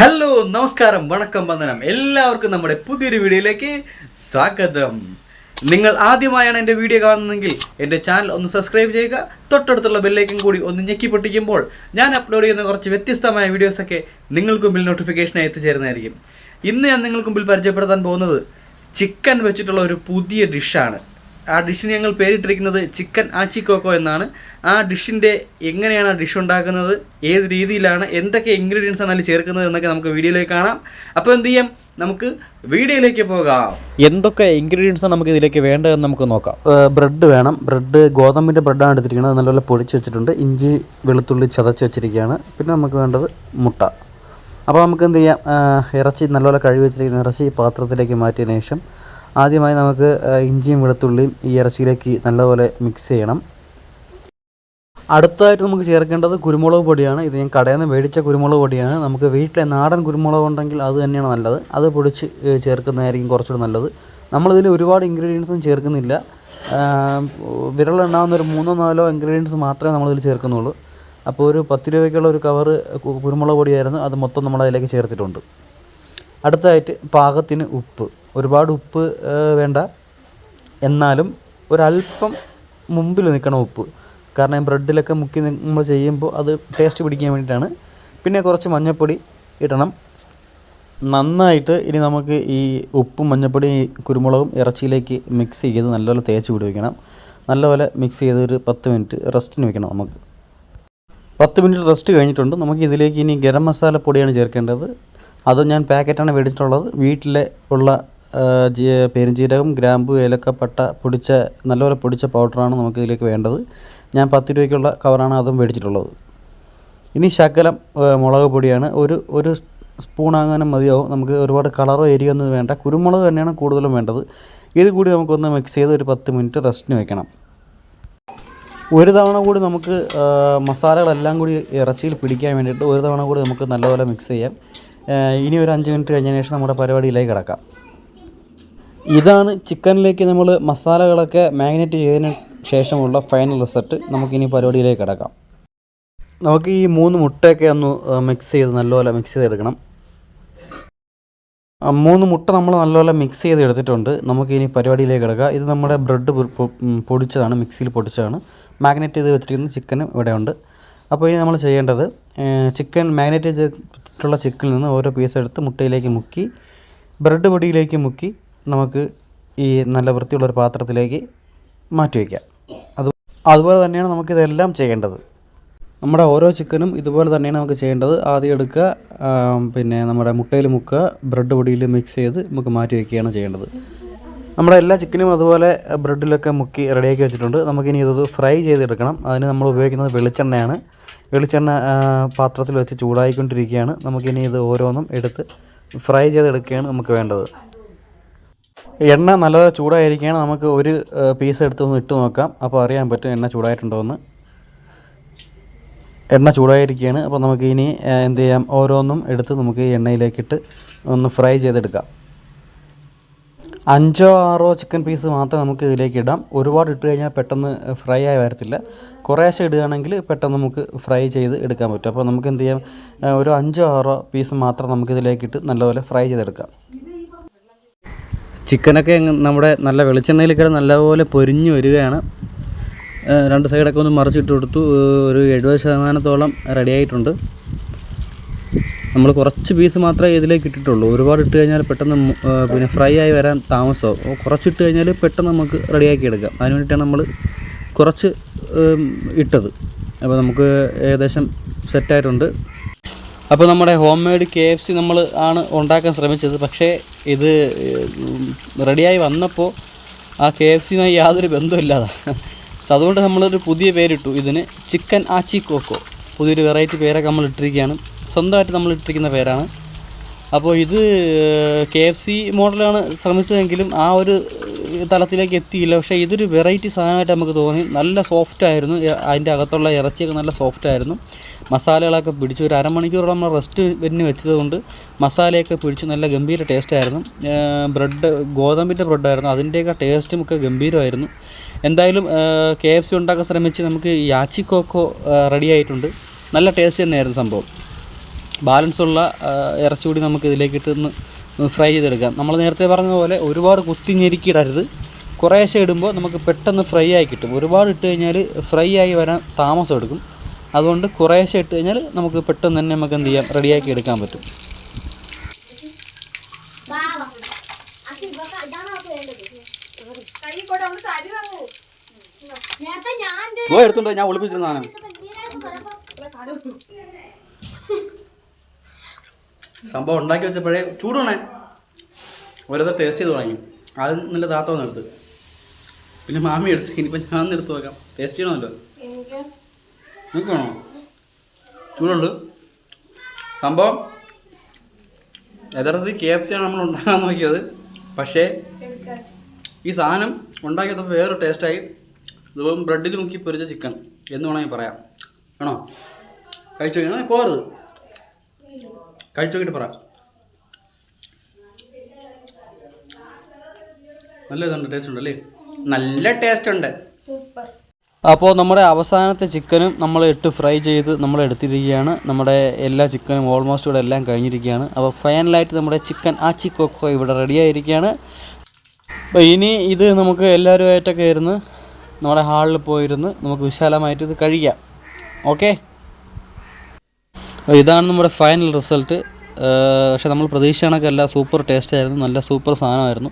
Hello നമസ്കാരം വണക്കം വന്ദനം. എല്ലാവർക്കും നമ്മുടെ പുതിയൊരു വീഡിയോയിലേക്ക് സ്വാഗതം. നിങ്ങൾ ആദ്യമായാണ് എന്റെ വീഡിയോ കാണുന്നതെങ്കിൽ എന്റെ ചാനൽ ഒന്ന് സബ്സ്ക്രൈബ് ചെയ്യുക തൊട്ടടുത്തുള്ള ബെല്ലേക്കും കൂടി ഒന്ന് ഞെക്കി പൊട്ടിക്കുമ്പോൾ ഞാൻ അപ്ലോഡ് ചെയ്യുന്ന കുറച്ച് വ്യത്യസ്തമായ വീഡിയോസൊക്കെ നിങ്ങൾക്ക് മുമ്പിൽ നോട്ടിഫിക്കേഷനായി എത്തിച്ചേരുന്നതായിരിക്കും. ഇന്ന് ഞാൻ നിങ്ങൾക്ക് മുമ്പിൽ പരിചയപ്പെടുത്താൻ പോകുന്നത് ചിക്കൻ വെച്ചിട്ടുള്ള ഒരു പുതിയ ഡിഷാണ് ആ ഡിഷിന് ഞങ്ങൾ പേരിട്ടിരിക്കുന്നത് ചിക്കൻ ആച്ചിക്കോക്കോ എന്നാണ്. ആ ഡിഷിന്റെ എങ്ങനെയാണ് ആ ഡിഷ് ഉണ്ടാക്കുന്നത് ഏത് രീതിയിലാണ് എന്തൊക്കെ ഇൻഗ്രീഡിയൻസ് ആണ് അതിൽ ചേർക്കുന്നത് എന്നൊക്കെ നമുക്ക് വീഡിയോയിലേക്ക് കാണാം. അപ്പോൾ എന്ത് ചെയ്യാം? നമുക്ക് വീഡിയോയിലേക്ക് പോകാം. എന്തൊക്കെ ഇൻഗ്രീഡിയൻസ് ആണ് നമുക്ക് ഇതിലേക്ക് വേണ്ടതെന്ന് നമുക്ക് നോക്കാം. ബ്രെഡ് വേണം. ബ്രെഡ് ഗോതമ്പിന്റെ ബ്രെഡാണ് എടുത്തിരിക്കുന്നത്. നല്ലപോലെ പൊടിച്ച് വെച്ചിട്ടുണ്ട്. ഇഞ്ചി വെളുത്തുള്ളി ചതച്ച് വെച്ചിരിക്കുകയാണ്. പിന്നെ നമുക്ക് വേണ്ടത് മുട്ട. അപ്പോൾ നമുക്ക് എന്ത് ചെയ്യാം? ഇറച്ചി നല്ലപോലെ കഴുകി വെച്ചിരിക്കുന്ന ഇറച്ചി പാത്രത്തിലേക്ക് മാറ്റിയതിന് ശേഷം ആദ്യമായി നമുക്ക് ഇഞ്ചിയും വെളുത്തുള്ളിയും ഈ ഇറച്ചിയിലേക്ക് നല്ലപോലെ മിക്സ് ചെയ്യണം. അടുത്തതായിട്ട് നമുക്ക് ചേർക്കേണ്ടത് കുരുമുളക് പൊടിയാണ്. ഇത് ഞാൻ കടയിൽ നിന്ന് മേടിച്ച കുരുമുളക് പൊടിയാണ്. നമുക്ക് വീട്ടിലെ നാടൻ കുരുമുളക് ഉണ്ടെങ്കിൽ അത് തന്നെയാണ് നല്ലത്. അത് പൊടിച്ച് ചേർക്കുന്നതായിരിക്കും കുറച്ചുകൂടി നല്ലത്. നമ്മളിതിൽ ഒരുപാട് ഇൻഗ്രീഡിയൻസും ചേർക്കുന്നില്ല. ആ, വിരലെണ്ണാവുന്ന ഒരു മൂന്നോ നാലോ ഇൻഗ്രീഡിയൻസ് മാത്രമേ നമ്മളിതിൽ ചേർക്കുന്നുള്ളൂ. അപ്പോൾ ഒരു പത്ത് രൂപയ്ക്കുള്ള ഒരു കവറ് കുരുമുളക് പൊടിയായിരുന്നു. അത് മൊത്തം നമ്മളതിലേക്ക് ചേർത്തിട്ടുണ്ട്. അടുത്തതായിട്ട് പാകത്തിന് ഉപ്പ്. ഒരുപാട് ഉപ്പ് വേണ്ട. എന്നാലും ഒരല്പം മുമ്പിൽ നിൽക്കണം ഉപ്പ്. കാരണം ബ്രെഡിലൊക്കെ മുക്കി നമ്മൾ ചെയ്യുമ്പോൾ അത് ടേസ്റ്റ് പിടിക്കാൻ വേണ്ടിയിട്ടാണ്. പിന്നെ കുറച്ച് മഞ്ഞൾപ്പൊടി ഇടണം. നന്നായിട്ട് ഇനി നമുക്ക് ഈ ഉപ്പും മഞ്ഞൾപ്പൊടിയും കുരുമുളകും ഇറച്ചിയിലേക്ക് മിക്സ് ചെയ്ത് നല്ലപോലെ തേച്ച് പിടിപ്പിക്കണം. നല്ലപോലെ മിക്സ് ചെയ്ത് ഒരു പത്ത് മിനിറ്റ് റെസ്റ്റിന് വെക്കണം നമുക്ക്. പത്ത് മിനിറ്റ് റെസ്റ്റ് കഴിഞ്ഞിട്ടുണ്ട്. നമുക്ക് ഇതിലേക്ക് ഇനി ഗരം മസാല പൊടിയാണ് ചേർക്കേണ്ടത്. അതും ഞാൻ പാക്കറ്റാണ് മേടിച്ചിട്ടുള്ളത്. വീട്ടിലെ ഉള്ള പെരുംജീരകം ഗ്രാമ്പു ഏലക്ക പട്ട പൊടിച്ച നല്ലപോലെ പൊടിച്ച പൗഡറാണ് നമുക്ക് ഇതിലേക്ക് വേണ്ടത്. ഞാൻ പത്ത് രൂപയ്ക്കുള്ള കവറാണ് അതും മേടിച്ചിട്ടുള്ളത് ഇനി ശകലം മുളക് പൊടിയാണ്. ഒരു ഒരു അങ്ങനെ മതിയാവും. നമുക്ക് ഒരുപാട് കളറോ ഏരിയൊന്നും വേണ്ട. കുരുമുളക് തന്നെയാണ് കൂടുതലും വേണ്ടത്. ഇത് കൂടി നമുക്കൊന്ന് മിക്സ് ചെയ്ത് ഒരു പത്ത് മിനിറ്റ് റെസ്റ്റിന് വെക്കണം. ഒരു തവണ കൂടി നമുക്ക് മസാലകളെല്ലാം കൂടി ഇറച്ചിയിൽ പിടിക്കാൻ വേണ്ടിയിട്ട് ഒരു തവണ കൂടി നമുക്ക് നല്ലപോലെ മിക്സ് ചെയ്യാം. ഇനി ഒരു അഞ്ച് മിനിറ്റ് കഴിഞ്ഞതിന് ശേഷം നമ്മുടെ പരിപാടിയിലേക്ക് കിടക്കാം. ഇതാണ് ചിക്കനിലേക്ക് നമ്മൾ മസാലകളൊക്കെ മാഗ്നേറ്റ് ചെയ്തതിന് ശേഷമുള്ള ഫൈനൽ റിസൾട്ട് നമുക്കിനി പരിപാടിയിലേക്ക് കിടക്കാം. നമുക്ക് ഈ മൂന്ന് മുട്ടയൊക്കെ ഒന്ന് മിക്സ് ചെയ്ത് നല്ലപോലെ മിക്സ് ചെയ്തെടുക്കണം. മൂന്ന് മുട്ട നമ്മൾ നല്ലപോലെ മിക്സ് ചെയ്ത് എടുത്തിട്ടുണ്ട് നമുക്ക് ഇനി പരിപാടിയിലേക്ക് കിടക്കാം. ഇത് നമ്മുടെ ബ്രെഡ് പൊടിച്ചതാണ് മിക്സിയിൽ പൊടിച്ചതാണ്. മാഗ്നേറ്റ് ചെയ്ത് വെച്ചിരിക്കുന്ന ചിക്കനും ഇവിടെ ഉണ്ട് അപ്പോൾ ഇനി നമ്മൾ ചെയ്യേണ്ടത് ചിക്കൻ മാഗ്നേറ്റ് ചെയ്തിട്ടുള്ള ചിക്കനിൽ നിന്ന് ഓരോ പീസ് എടുത്ത് മുട്ടയിലേക്ക് മുക്കി ബ്രെഡ് പൊടിയിലേക്ക് മുക്കി നമുക്ക് ഈ നല്ല വൃത്തിയുള്ളൊരു പാത്രത്തിലേക്ക് മാറ്റി വയ്ക്കാം. അത് അതുപോലെ തന്നെയാണ് നമുക്കിതെല്ലാം ചെയ്യേണ്ടത്. നമ്മുടെ ഓരോ ചിക്കനും ഇതുപോലെ തന്നെയാണ് നമുക്ക് ചെയ്യേണ്ടത്. ആദ്യം എടുക്കുക പിന്നെ നമ്മുടെ മുട്ടയിൽ മുക്കുക ബ്രെഡ് പൊടിയിൽ മിക്സ് ചെയ്ത് നമുക്ക് മാറ്റി വയ്ക്കുകയാണ് ചെയ്യേണ്ടത്. നമ്മുടെ എല്ലാ ചിക്കനും അതുപോലെ ബ്രെഡിലൊക്കെ മുക്കി റെഡിയാക്കി വെച്ചിട്ടുണ്ട്. നമുക്കിനി ഇത് ഫ്രൈ ചെയ്തെടുക്കണം. അതിന് നമ്മൾ ഉപയോഗിക്കുന്നത് വെളിച്ചെണ്ണയാണ്. വെളിച്ചെണ്ണ പാത്രത്തിൽ വെച്ച് ചൂടായിക്കൊണ്ടിരിക്കുകയാണ്. നമുക്കിനി ഇത് ഓരോന്നും എടുത്ത് ഫ്രൈ ചെയ്തെടുക്കുകയാണ് നമുക്ക് വേണ്ടത്. എണ്ണ നല്ല ചൂടായിരിക്കുകയാണ് നമുക്ക് ഒരു പീസ് എടുത്ത് ഒന്ന് ഇട്ട് നോക്കാം. അപ്പോൾ അറിയാൻ പറ്റും എണ്ണ ചൂടായിട്ടുണ്ടോയെന്ന് എണ്ണ ചൂടായിരിക്കുകയാണ് അപ്പോൾ നമുക്ക് ഇനി എന്ത് ചെയ്യാം? ഓരോന്നും എടുത്ത് നമുക്ക് ഈ എണ്ണയിലേക്കിട്ട് ഒന്ന് ഫ്രൈ ചെയ്തെടുക്കാം. അഞ്ചോ ആറോ ചിക്കൻ പീസ് മാത്രം നമുക്ക് ഇതിലേക്ക് ഇടാം. ഒരുപാട് ഇട്ട് കഴിഞ്ഞാൽ പെട്ടെന്ന് ഫ്രൈ ആയി വരത്തില്ല. കുറേശ്ശെ ഇടുകയാണെങ്കിൽ പെട്ടെന്ന് നമുക്ക് ഫ്രൈ ചെയ്ത് എടുക്കാൻ പറ്റും. അപ്പോൾ നമുക്ക് എന്ത് ചെയ്യാം? ഒരു അഞ്ചോ ആറോ പീസ് മാത്രം നമുക്ക് ഇതിലേക്കിട്ട് നല്ലപോലെ ഫ്രൈ ചെയ്തെടുക്കാം. ചിക്കനൊക്കെ നമ്മുടെ നല്ല വെളിച്ചെണ്ണയിൽ കിടന്ന് നല്ലപോലെ പൊരിഞ്ഞു വരികയാണ്. രണ്ട് സൈഡൊക്കെ ഒന്ന് മറിച്ചിട്ട് കൊടുത്തു. ഒരു എഴുപത് ശതമാനത്തോളം റെഡി ആയിട്ടുണ്ട്. നമ്മൾ കുറച്ച് പീസ് മാത്രമേ ഇതിലേക്ക് ഇട്ടിട്ടുള്ളൂ. ഒരുപാട് ഇട്ട് കഴിഞ്ഞാൽ പെട്ടെന്ന് പിന്നെ ഫ്രൈ ആയി വരാൻ താമസമാവും. കുറച്ചിട്ട് കഴിഞ്ഞാൽ പെട്ടെന്ന് നമുക്ക് റെഡിയാക്കി എടുക്കാം. അതിന് വേണ്ടിയിട്ടാണ് നമ്മൾ കുറച്ച് ഇട്ടത്. അപ്പോൾ നമുക്ക് ഏകദേശം സെറ്റായിട്ടുണ്ട് അപ്പോൾ നമ്മുടെ home made K F C നമ്മൾ ആണ് ഉണ്ടാക്കാൻ ശ്രമിച്ചത്. പക്ഷേ ഇത് റെഡിയായി വന്നപ്പോൾ ആ കെ എഫ് സിയുമായി യാതൊരു ബന്ധമില്ലാതെ സോ അതുകൊണ്ട് നമ്മളൊരു പുതിയ പേരിട്ടു. ഇതിന് ചിക്കൻ ആച്ചി കോക്കോ. പുതിയൊരു വെറൈറ്റി പേരൊക്കെ നമ്മൾ ഇട്ടിരിക്കുകയാണ്. സ്വന്തമായിട്ട് നമ്മൾ ഇട്ടിരിക്കുന്ന പേരാണ്. അപ്പോൾ ഇത് കെ എഫ് സി മോഡലാണ് ശ്രമിച്ചതെങ്കിലും ആ ഒരു തലത്തിലേക്ക് എത്തിയില്ല. പക്ഷേ ഇതൊരു വെറൈറ്റി സാധനമായിട്ട് നമുക്ക് തോന്നി. നല്ല സോഫ്റ്റ് ആയിരുന്നു. അതിന്റെ അകത്തുള്ള ഇറച്ചിയൊക്കെ നല്ല സോഫ്റ്റ് ആയിരുന്നു. മസാലകളൊക്കെ പിടിച്ച് ഒരു അരമണിക്കൂറോളം നമ്മൾ റെസ്റ്റ് വെന്ന് വെച്ചതുകൊണ്ട് മസാലയൊക്കെ പിടിച്ച് നല്ല ഗംഭീര ടേസ്റ്റ് ആയിരുന്നു. ബ്രെഡ് ഗോതമ്പിന്റെ ബ്രെഡായിരുന്നു. അതിന്റെയൊക്കെ ടേസ്റ്റും ഒക്കെ ഗംഭീരമായിരുന്നു. എന്തായാലും കെ എഫ് സി ഉണ്ടാക്കാൻ ശ്രമിച്ച് നമുക്ക് യാച്ചി കോക്കോ റെഡി ആയിട്ടുണ്ട്. നല്ല ടേസ്റ്റ് തന്നെയായിരുന്നു സംഭവം. ബാലൻസുള്ള ഇറച്ചി കൂടി നമുക്ക് ഇതിലേക്ക് ഇട്ടൊന്ന് ഫ്രൈ ചെയ്തെടുക്കാം. നമ്മൾ നേരത്തെ പറഞ്ഞ പോലെ ഒരുപാട് കുത്തി ഞെരുക്കിയിടരുത്. കുറേശ്ശെ ഇടുമ്പോൾ നമുക്ക് പെട്ടെന്ന് ഫ്രൈ ആയി കിട്ടും. ഒരുപാട് ഇട്ട് കഴിഞ്ഞാൽ ഫ്രൈ ആയി വരാൻ താമസം എടുക്കും. അതുകൊണ്ട് കുറേശ്ശെ ഇട്ട് കഴിഞ്ഞാൽ നമുക്ക് പെട്ടെന്ന് തന്നെ നമുക്ക് എന്ത് ചെയ്യാം? റെഡിയാക്കി എടുക്കാൻ പറ്റും. ഞാൻ ഇവക്ക് സംഭവം ഉണ്ടാക്കി വെച്ചപ്പോഴേ ചൂടാണ്. ഓരോരുത്തർ ടേസ്റ്റ് ചെയ്ത് തുടങ്ങി. ആദ്യം നല്ല താത്ത എടുത്ത്. പിന്നെ മാമി എടുത്ത്. ഇനിയിപ്പോൾ ഞാൻ ഒന്ന് എടുത്ത് നോക്കാം. ടേസ്റ്റ് ചെയ്യണമല്ലോ. നിങ്ങൾക്ക് വേണോ? ചൂടുണ്ട്. സംഭവം യഥാർത്ഥത്തിൽ കെ എഫ് സി ആണ് നമ്മൾ ഉണ്ടാക്കാൻ നോക്കിയത്. പക്ഷേ ഈ സാധനം ഉണ്ടാക്കിയപ്പോൾ വേറൊരു ടേസ്റ്റായി ഇതുപോലെ ബ്രെഡിൽ മുക്കി പൊരിച്ച ചിക്കൻ എന്ന് വേണമെങ്കിൽ പറയാം. ആണോ കഴിച്ചു കഴിഞ്ഞാൽ പോകരുത്. കഴിച്ചു നോക്കിയിട്ട് പറ. നല്ല ഇതുണ്ട് ടേസ്റ്റ് ഉണ്ട് അല്ലേ? നല്ല ടേസ്റ്റ് ഉണ്ട്. അപ്പോൾ നമ്മുടെ അവസാനത്തെ ചിക്കനും നമ്മൾ ഇട്ട് ഫ്രൈ ചെയ്ത് നമ്മൾ എടുത്തിരിക്കുകയാണ്. നമ്മുടെ എല്ലാ ചിക്കനും ഓൾമോസ്റ്റ് ഇവിടെ എല്ലാം കഴിഞ്ഞിരിക്കുകയാണ്. അപ്പോൾ ഫൈനലായിട്ട് നമ്മുടെ ചിക്കൻ ആ ചിക്കൊക്കെ ഇവിടെ റെഡി ആയിരിക്കുകയാണ്. അപ്പോൾ ഇനി ഇത് നമുക്ക് എല്ലാവരുമായിട്ടൊക്കെ ഇരുന്ന് നമ്മുടെ ഹാളിൽ പോയിരുന്ന് നമുക്ക് വിശാലമായിട്ട് ഇത് കഴിക്കാം. ഓക്കെ ഇതാണ് നമ്മുടെ ഫൈനൽ റിസൾട്ട് പക്ഷെ നമ്മൾ പ്രതീക്ഷ കണക്കല്ല സൂപ്പർ ടേസ്റ്റ് ആയിരുന്നു. നല്ല സൂപ്പർ സാധനമായിരുന്നു.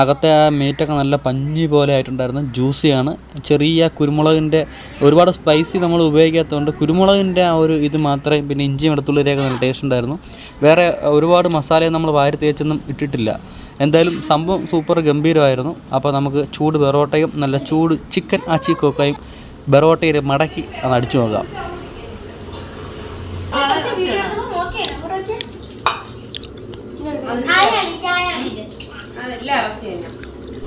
അകത്തെ ആ മീറ്റൊക്കെ നല്ല പഞ്ഞി പോലെ ആയിട്ടുണ്ടായിരുന്നു. ജ്യൂസിയാണ് ചെറിയ കുരുമുളകിന്റെ ഒരുപാട് സ്പൈസി നമ്മൾ ഉപയോഗിക്കാത്തതുകൊണ്ട് കുരുമുളകിന്റെ ആ ഒരു ഇത് മാത്രമേ പിന്നെ ഇഞ്ചിയും വെളുത്തുള്ളിയൊക്കെ നല്ല ടേസ്റ്റ് ഉണ്ടായിരുന്നു. വേറെ ഒരുപാട് മസാലയും നമ്മൾ വാരി തേച്ചൊന്നും ഇട്ടിട്ടില്ല. എന്തായാലും സംഭവം സൂപ്പർ ഗംഭീരമായിരുന്നു. അപ്പോൾ നമുക്ക് ചൂട് പെറോട്ടയും നല്ല ചൂട് ചിക്കൻ ആച്ചി കൊക്കയും മടക്കി അത് അടിച്ചു നോക്കാം.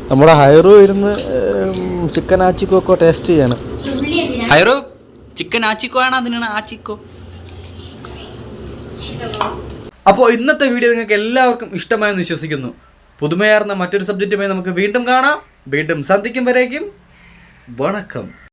നമ്മുടെ ഹൈറു ഇരുന്ന് ചിക്കൻ ആച്ചിക്കോ ഒക്കെ ടേസ്റ്റ് ചെയ്യാണ്. ഹൈറു ചിക്കൻ ആച്ചിക്കോ ആണ് അതിനാണ് ആച്ചിക്കോ? അപ്പോൾ ഇന്നത്തെ വീഡിയോ നിങ്ങൾക്ക് എല്ലാവർക്കും ഇഷ്ടമായെന്ന് വിശ്വസിക്കുന്നു. പുതുമയാർന്ന മറ്റൊരു സബ്ജക്റ്റുമായി നമുക്ക് വീണ്ടും കാണാം. വീണ്ടും സന്ധിക്കും വരേക്കും. വണക്കം.